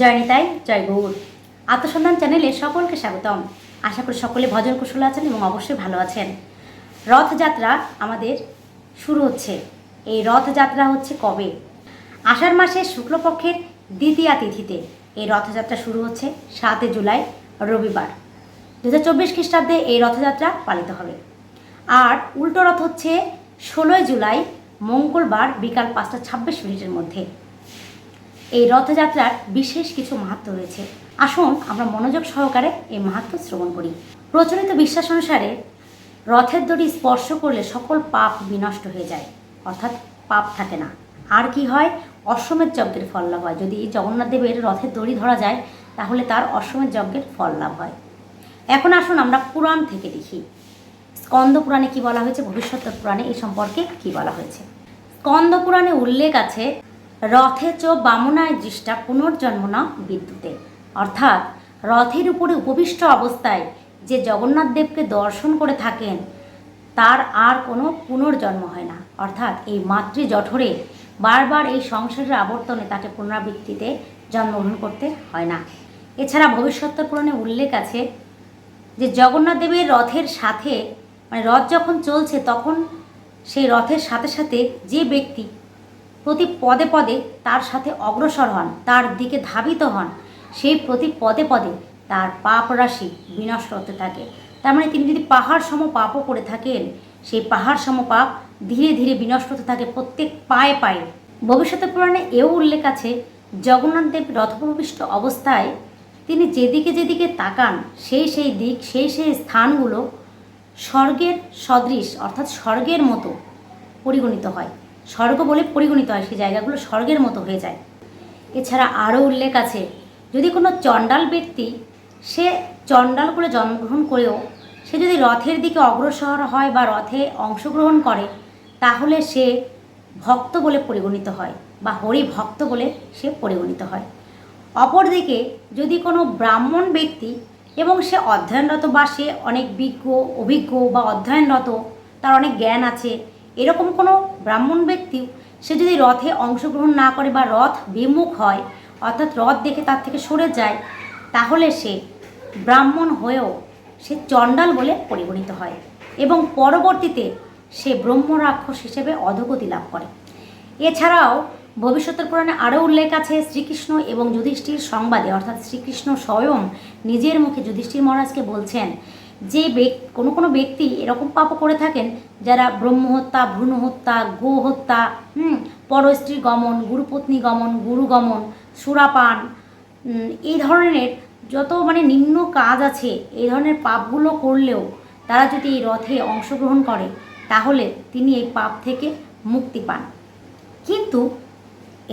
জয় নিতাই জয় গৌর। আত্মসন্ধান চ্যানেলে সকলকে স্বাগতম। আশা করি সকলে ভজন কুশল আছেন এবং অবশ্যই ভালো আছেন। রথযাত্রা আমাদের শুরু হচ্ছে। এই রথযাত্রা হচ্ছে কবে? আষাঢ় মাসের শুক্লপক্ষের দ্বিতীয়া তিথিতে এই রথযাত্রা শুরু হচ্ছে সাতই জুলাই, রবিবার। দু হাজার চব্বিশ খ্রিস্টাব্দে এই রথযাত্রা পালিত হবে। আর উল্টো রথ হচ্ছে ষোলোই জুলাই, মঙ্গলবার বিকাল পাঁচটা ছাব্বিশ মিনিটের মধ্যে। এই রথযাত্রার বিশেষ কিছু মাহাত্ম রয়েছে। আসুন আমরা মনোযোগ সহকারে এই মাহাত্ম শ্রবণ করি। প্রচলিত বিশ্বাস অনুসারে রথের দড়ি স্পর্শ করলে সকল পাপ বিনষ্ট হয়ে যায়। অর্থাৎ পাপ থাকে না। আর কি হয়? অশ্বমেধ যজ্ঞের ফল লাভ হয়। যদি জগন্নাথ দেবের রথের দড়ি ধরা যায়, তাহলে তার অশ্বমেধ যজ্ঞের ফল লাভ হয়। এখন আসুন আমরা পুরাণ থেকে দেখি। স্কন্দ পুরাণে কি বলা হয়েছে? ভবিষ্যৎ পুরাণে এই সম্পর্কে কি বলা হয়েছে? স্কন্দ পুরাণে উল্লেখ আছে রথে চ বামনায় দৃষ্টা পুনর্জন্ম না বিদ্যুতে। অর্থাৎ রথের উপরে উপবিষ্ট অবস্থায় যে জগন্নাথ দেবকে দর্শন করে থাকেন, তার আর কোনো পুনর্জন্ম হয় না। অর্থাৎ এই মাতৃ জঠরে বারবার এই সংসারের আবর্তনে তাকে পুনরাবৃত্তিতে জন্মগ্রহণ করতে হয় না। এছাড়া ভবিষ্যৎ পুরাণে উল্লেখ আছে যে জগন্নাথ দেবের রথের সাথে মানে রথ যখন চলছে তখন সেই রথের সাথে সাথে যে ব্যক্তি প্রতি পদে পদে তার সাথে অগ্রসর হন, তার দিকে ধাবিত হন। সেই প্রতি পদে পদে তার পাপ রাশি বিনষ্ট হতে থাকে। তার মানে তিনি যদি পাহাড় সম পাপও করে থাকেন, সেই পাহাড় সম পাপ ধীরে ধীরে বিনষ্ট হতে থাকে প্রত্যেক পায়ে পায়ে। ভবিষ্যতে পুরাণে এও উল্লেখ আছে, জগন্নাথ দেব রথপ্রবিষ্ট অবস্থায় তিনি যেদিকে যেদিকে তাকান, সেই সেই দিক, সেই সেই স্থানগুলো স্বর্গের সদৃশ অর্থাৎ স্বর্গের মতো পরিগণিত হয়। স্বর্গ বলে পরিগণিত হয়, সেই জায়গাগুলো স্বর্গের মতো হয়ে যায়। এছাড়া আরও উল্লেখ আছে, যদি কোনো চণ্ডাল ব্যক্তি, সে চণ্ডাল করে জন্মগ্রহণ করেও, সে যদি রথের দিকে অগ্রসর হয় বা রথে অংশগ্রহণ করে, তাহলে সে ভক্ত বলে পরিগণিত হয় বা হরি ভক্ত বলে সে পরিগণিত হয়। অপরদিকে, যদি কোনো ব্রাহ্মণ ব্যক্তি এবং সে অধ্যয়নরত বা সে অনেক বিজ্ঞ, অভিজ্ঞ বা অধ্যয়নরত, তার অনেক জ্ঞান আছে এরকম কোনো ব্রাহ্মণ ব্যক্তি, সে যদি রথে অংশগ্রহণ না করে বা রথ বিমুখ হয়, অর্থাৎ রথ দেখে তার থেকে সরে যায়, তাহলে সে ব্রাহ্মণ হয়েও সে চণ্ডাল বলে পরিগণিত হয় এবং পরবর্তীতে সে ব্রহ্ম রাক্ষস হিসেবে অধগতি লাভ করে। এছাড়াও ভবিষ্যতের পুরাণে আরও উল্লেখ আছে শ্রীকৃষ্ণ এবং যুধিষ্ঠির সংবাদে, অর্থাৎ শ্রীকৃষ্ণ স্বয়ং নিজের মুখে যুধিষ্ঠির মহারাজকে বলছেন যে ব্যক, কোনো কোনো ব্যক্তি এরকম পাপ করে থাকেন যারা ব্রহ্মহত্যা ভ্রূণ হত্যা গো হত্যা, হুম, পরস্ত্রী গমন, গুরুপত্নী গমন, গুরু গমন, সুরাপান এই ধরনের যত মানে নিম্ন কাজ আছে, এই ধরনের পাপগুলো করলেও তারা যদি এই রথে অংশগ্রহণ করে, তাহলে তিনি এই পাপ থেকে মুক্তি পান। কিন্তু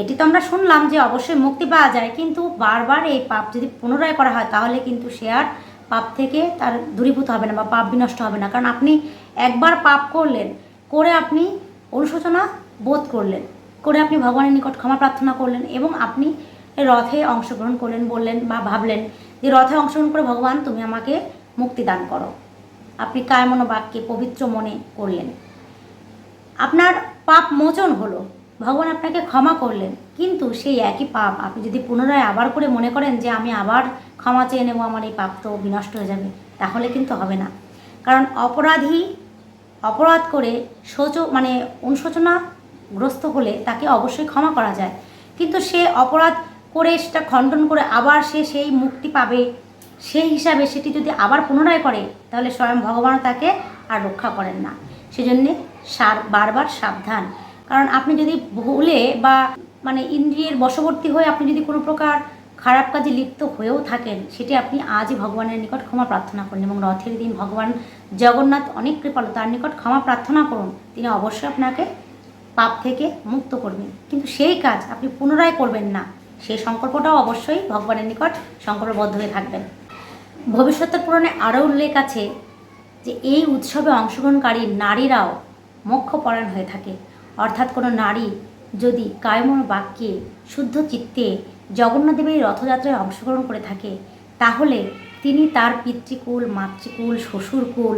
এটি তো আমরা শুনলাম যে অবশ্যই মুক্তি পাওয়া যায়, কিন্তু বারবার এই পাপ যদি পুনরায় করা হয়, তাহলে কিন্তু সে আর পাপ থেকে তার দূরীভূত হবে না বা পাপ বিনষ্ট হবে না। কারণ আপনি একবার পাপ করলেন, করে আপনি অনুশোচনা বোধ করলেন, করে আপনি ভগবানের নিকট ক্ষমা প্রার্থনা করলেন এবং আপনি রথে অংশগ্রহণ করলেন, বললেন বা ভাবলেন যে রথে অংশগ্রহণ করে ভগবান, তুমি আমাকে মুক্তি দান করো। আপনি কায়মনো বাক্যে পবিত্র মনে করলেন। আপনার পাপ মোচন হলো। ভগবান আপনাকে ক্ষমা করলেন। কিন্তু সেই একই পাপ আপনি যদি পুনরায় আবার করে মনে করেন যে আমি আবার ক্ষমা চেয়ে নেব, আমার এই পাপ তো বিনষ্ট হয়ে যাবে, তাহলে কিন্তু হবে না। কারণ অপরাধী অপরাধ করে শোচ মানে অনুশোচনাগ্রস্ত হলে তাকে অবশ্যই ক্ষমা করা যায়। কিন্তু সে অপরাধ করে সেটা খণ্ডন করে আবার সে সেই মুক্তি পাবে, সেই হিসাবে সেটি যদি আবার পুনরায় করে, তাহলে স্বয়ং ভগবানও তাকে আর রক্ষা করেন না। সেজন্যে সার বারবার সাবধান। কারণ আপনি যদি ভুলে বা মানে ইন্দ্রিয়ের বশবর্তী হয়ে আপনি যদি কোনো প্রকার খারাপ কাজে লিপ্ত হয়েও থাকেন, সেটি আপনি আজই ভগবানের নিকট ক্ষমা প্রার্থনা করুন এবং রথের দিন ভগবান জগন্নাথ অনেক কৃপালু, তার নিকট ক্ষমা প্রার্থনা করুন। তিনি অবশ্যই আপনাকে পাপ থেকে মুক্ত করবেন। কিন্তু সেই কাজ আপনি পুনরায় করবেন না। সেই সংকল্পটাও অবশ্যই ভগবানের নিকট সংকল্পবদ্ধ হয়ে থাকবেন। ভবিষ্যতের পুরাণে আরও উল্লেখ আছে যে, এই উৎসবে অংশগ্রহণকারী নারীরাও মোক্ষপরায়ণ হয়ে থাকে। অর্থাৎ কোনো নারী যদি কায়মন বাক্যে শুদ্ধ চিত্তে জগন্নাথদেবের রথযাত্রায় অংশগ্রহণ করে থাকে, তাহলে তিনি তার পিতৃকুল, মাতৃকুল, শ্বশুরকুল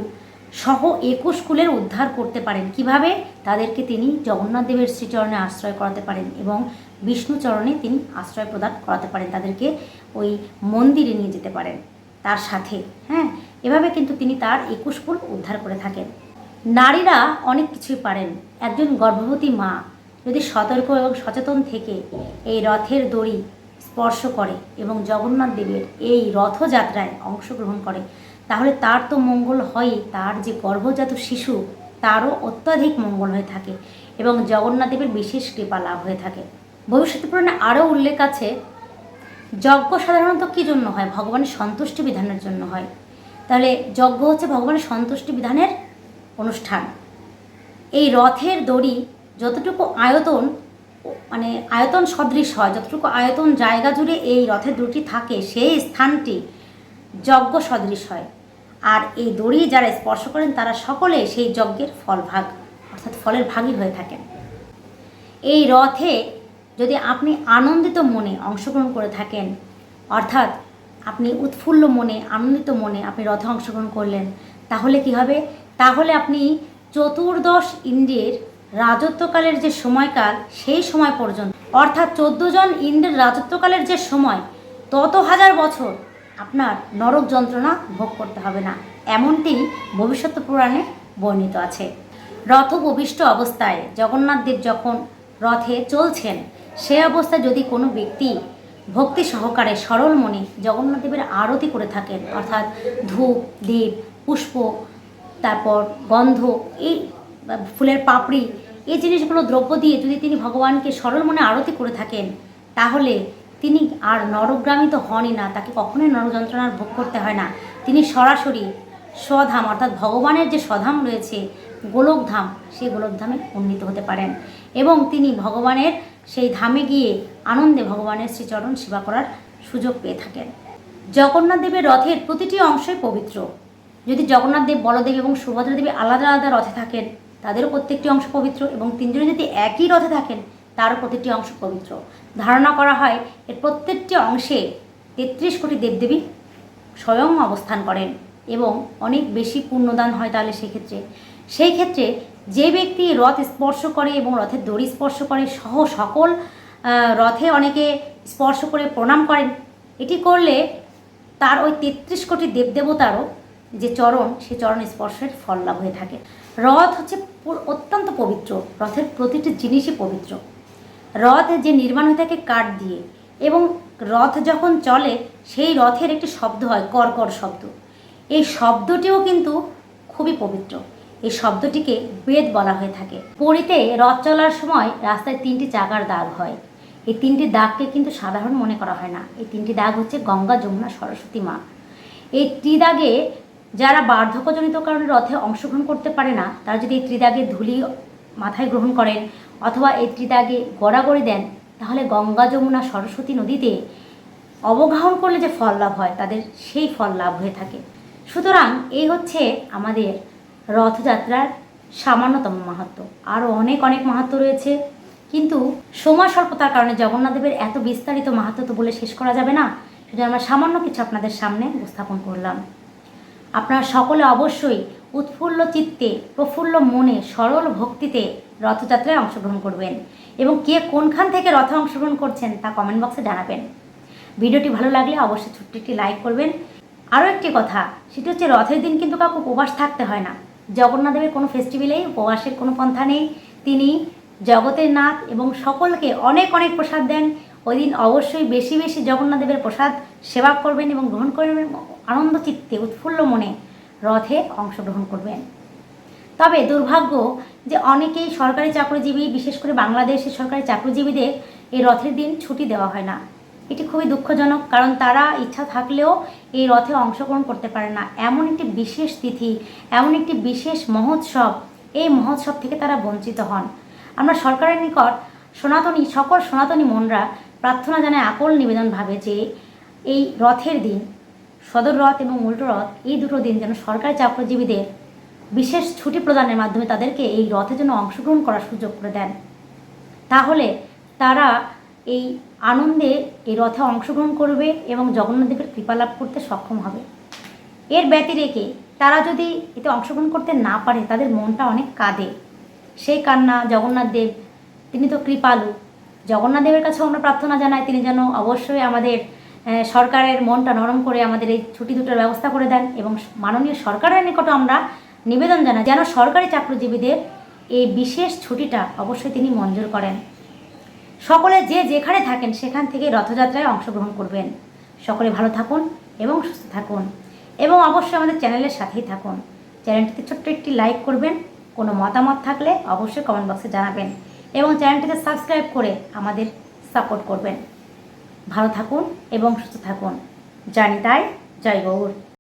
সহ একুশ কুলের উদ্ধার করতে পারেন। কীভাবে? তাদেরকে তিনি জগন্নাথদেবের শ্রীচরণে আশ্রয় করাতে পারেন এবং বিষ্ণুচরণে তিনি আশ্রয় প্রদান করাতে পারেন। তাদেরকে ওই মন্দিরে নিয়ে যেতে পারেন তার সাথে। হ্যাঁ? এভাবে কিন্তু তিনি তার একুশ কুল উদ্ধার করে থাকেন। নারীরা অনেক কিছুই পারেন। একজন গর্ভবতী মা যদি সতর্ক এবং সচেতন থেকে এই রথের দড়ি স্পর্শ করে এবং জগন্নাথ দেবের এই রথযাত্রায় অংশগ্রহণ করে, তাহলে তার তো মঙ্গল হয়ই। তার যে গর্ভজাত শিশু, তারও অত্যাধিক মঙ্গল হয়ে থাকে এবং জগন্নাথ দেবের বিশেষ কৃপা লাভ হয়ে থাকে। ভবিষ্যৎ পুরাণে আরও উল্লেখ আছে, যজ্ঞ সাধারণত কী জন্য হয়? ভগবানের সন্তুষ্টি বিধানের জন্য হয়। তাহলে যজ্ঞ হচ্ছে ভগবানের সন্তুষ্টি বিধানের অনুষ্ঠান। এই রথের দড়ি যতটুকু আয়তন মানে আয়তন সদৃশ হয়, যতটুকু আয়তন জায়গা জুড়ে এই রথের দড়িটি থাকে, সেই স্থানটি যজ্ঞ সদৃশ হয়। আর এই দড়ি যারা স্পর্শ করেন, তারা সকলে সেই যজ্ঞের ফলভাগ, অর্থাৎ ফলের ভাগই হয়ে থাকেন। এই রথে যদি আপনি আনন্দিত মনে অংশগ্রহণ করে থাকেন, অর্থাৎ আপনি উৎফুল্ল মনে, আনন্দিত মনে আপনি রথে অংশগ্রহণ করলেন, তাহলে কি হবে? তাহলে আপনি চতুর্দশ ইন্দ্রের রাজত্বকালের যে সময়কাল, সেই সময় পর্যন্ত, অর্থাৎ চোদ্দ জন ইন্দ্রের রাজত্বকালের যে সময়, তত হাজার বছর আপনার নরক যন্ত্রণা ভোগ করতে হবে না। এমনটি ভবিষ্যৎ পুরাণে বর্ণিত আছে। রথ উপবিষ্ট অবস্থায় জগন্নাথ দেব যখন রথে চলছেন, সে অবস্থায় যদি কোনো ব্যক্তি ভক্তি সহকারে সরল মনে জগন্নাথ দেবের আরতি করে থাকেন, অর্থাৎ ধূপ, দীপ, পুষ্প তারপর গন্ধ, এই ফুলের পাপড়ি, এই জিনিসগুলো দ্রব্য দিয়ে যদি তিনি ভগবানকে সরল মনে আরতি করে থাকেন, তাহলে তিনি আর নরগ্রামী তো হনই না, তাকে কখনোই নরযন্ত্রণার ভোগ করতে হয় না। তিনি সরাসরি স্বধাম, অর্থাৎ ভগবানের যে স্বধাম রয়েছে, গোলকধাম, সেই গোলকধামে উন্নীত হতে পারেন। এবং তিনি ভগবানের সেই ধামে গিয়ে আনন্দে ভগবানের শ্রীচরণ সেবা করার সুযোগ পেয়ে থাকেন। জগন্নাথ দেবের রথের প্রতিটি অংশই পবিত্র। যদি জগন্নাথ দেব, বলদেব এবং সুভদ্রা দেবী আলাদা আলাদা রথে থাকেন, তাদেরও প্রত্যেকটি অংশ পবিত্র এবং তিনজনে যদি একই রথে থাকেন, তারও প্রতিটি অংশ পবিত্র। ধারণা করা হয়, এর প্রত্যেকটি অংশে তেত্রিশ কোটি দেবদেবী স্বয়ং অবস্থান করেন এবং অনেক বেশি পুণ্যদান হয় তাহলে সেক্ষেত্রে। সেই ক্ষেত্রে যে ব্যক্তি রথ স্পর্শ করে এবং রথের দড়ি স্পর্শ করে সহ সকল রথে অনেকে স্পর্শ করে প্রণাম করেন, এটি করলে তার ওই তেত্রিশ কোটি দেবদেবতারও যে চরণ, সে চরণ স্পর্শের ফল লাভ হয়ে থাকে। রথ হচ্ছে অত্যন্ত পবিত্র। রথের প্রতিটি জিনিসই পবিত্র। রথ যে নির্মাণ হয়ে থাকে কাঠ দিয়ে এবং রথ যখন চলে, সেই রথের একটি শব্দ হয়, কর্কর শব্দ। এই শব্দটিও কিন্তু খুবই পবিত্র। এই শব্দটিকে বেদ বলা হয়ে থাকে। পুরীতে রথ চলার সময় রাস্তায় তিনটি চাকার দাগ হয়। এই তিনটি দাগকে কিন্তু সাধারণ মনে করা হয় না। এই তিনটি দাগ হচ্ছে গঙ্গা, যমুনা, সরস্বতী মা। এই ত্রিদাগে যারা বার্ধক্যজনিত কারণে রথে অংশগ্রহণ করতে পারে না, তারা যদি এই ত্রিদাগে ধুলি মাথায় গ্রহণ করেন অথবা এই ত্রিদাগে গড়াগড়ি দেন, তাহলে গঙ্গা, যমুনা, সরস্বতী নদীতে অবগাহন করলে যে ফল লাভ হয়, তাদের সেই ফল লাভ হয়ে থাকে। সুতরাং এই হচ্ছে আমাদের রথযাত্রার সামান্যতম মাহাত্ম। আরও অনেক অনেক মাহাত্ম রয়েছে, কিন্তু সময় স্বল্পতার কারণে জগন্নাথদেবের এত বিস্তারিত মাহাত্ম তো বলে শেষ করা যাবে না। শুধু আমরা সামান্য কিছু আপনাদের সামনে উপস্থাপন করলাম। আপনারা সকলে অবশ্যই উৎফুল্ল চিত্তে, প্রফুল্ল মনে, সরল ভক্তিতে রথযাত্রায় অংশগ্রহণ করবেন। এবং কে কোনখান থেকে রথে অংশগ্রহণ করছেন তা কমেন্ট বক্সে জানাবেন। ভিডিওটি ভালো লাগলে অবশ্যই ছোট্ট একটি লাইক করবেন। আরও একটি কথা, সেটি হচ্ছে রথের দিন কিন্তু কাউকে উপবাস থাকতে হয় না। জগন্নাথদেবের কোনো ফেস্টিভ্যালেই উপবাসের কোনো পন্থা নেই। তিনি জগতের নাথ এবং সকলকে অনেক অনেক প্রসাদ দেন। ওই দিন অবশ্যই বেশি বেশি জগন্নাথদেবের প্রসাদ সেবা করবেন এবং গ্রহণ করবেন আনন্দ চিত্তে, উৎফুল্ল মনে রথে অংশগ্রহণ করবেন। তবে দুর্ভাগ্য যে অনেকেই সরকারি চাকরিজীবী, বিশেষ করে বাংলাদেশের সরকারি চাকরিজীবীদের এই রথের দিন ছুটি দেওয়া হয় না। এটি খুবই দুঃখজনক কারণ তারা ইচ্ছা থাকলেও এই রথে অংশগ্রহণ করতে পারে না। এমন একটি বিশেষ তিথি, এমন একটি বিশেষ মহোৎসব, এই মহোৎসব থেকে তারা বঞ্চিত হন। আমরা সরকারের নিকট সনাতনী, সকল সনাতনী মনরা প্রার্থনা জানায় আকল নিবেদন ভাবে যে এই রথের দিন, সদর রথ এবং উল্টো রথ, এই দুটো দিন যেন সরকারি চাকরিজীবীদের বিশেষ ছুটি প্রদানের মাধ্যমে তাদেরকে এই রথে যেন অংশগ্রহণ করার সুযোগ করে দেন। তাহলে তারা এই আনন্দে এই রথে অংশগ্রহণ করবে এবং জগন্নাথদেবের কৃপা লাভ করতে সক্ষম হবে। এর ব্যতি রেখে তারা যদি এতে অংশগ্রহণ করতে না পারে, তাদের মনটা অনেক কাঁদে। সেই কান্না, জগন্নাথ দেব, তিনি তো কৃপালু জগন্নাথ দেবের কাছেও আমরা প্রার্থনা জানাই, তিনি যেন অবশ্যই আমাদের সরকারের মনটা নরম করে আমাদের এই ছুটি দুটোর ব্যবস্থা করে দেন এবং মাননীয় সরকারের নিকটও আমরা নিবেদন জানাই যেন সরকারি চাকরিজীবীদের এই বিশেষ ছুটিটা অবশ্যই তিনি মঞ্জুর করেন। সকলে যে যেখানে থাকেন সেখান থেকে রথযাত্রায় অংশগ্রহণ করবেন। সকলে ভালো থাকুন এবং সুস্থ থাকুন এবং অবশ্যই আমাদের চ্যানেলের সাথেই থাকুন। চ্যানেলটিতে ছোট্ট একটি লাইক করবেন, কোনো মতামত থাকলে অবশ্যই কমেন্ট বক্সে জানাবেন। এবং চ্যানেলটিকে সাবস্ক্রাইব করে আমাদের সাপোর্ট করবেন। ভালো থাকুন এবং সুস্থ থাকুন। জানি তাই, জয় গৌর।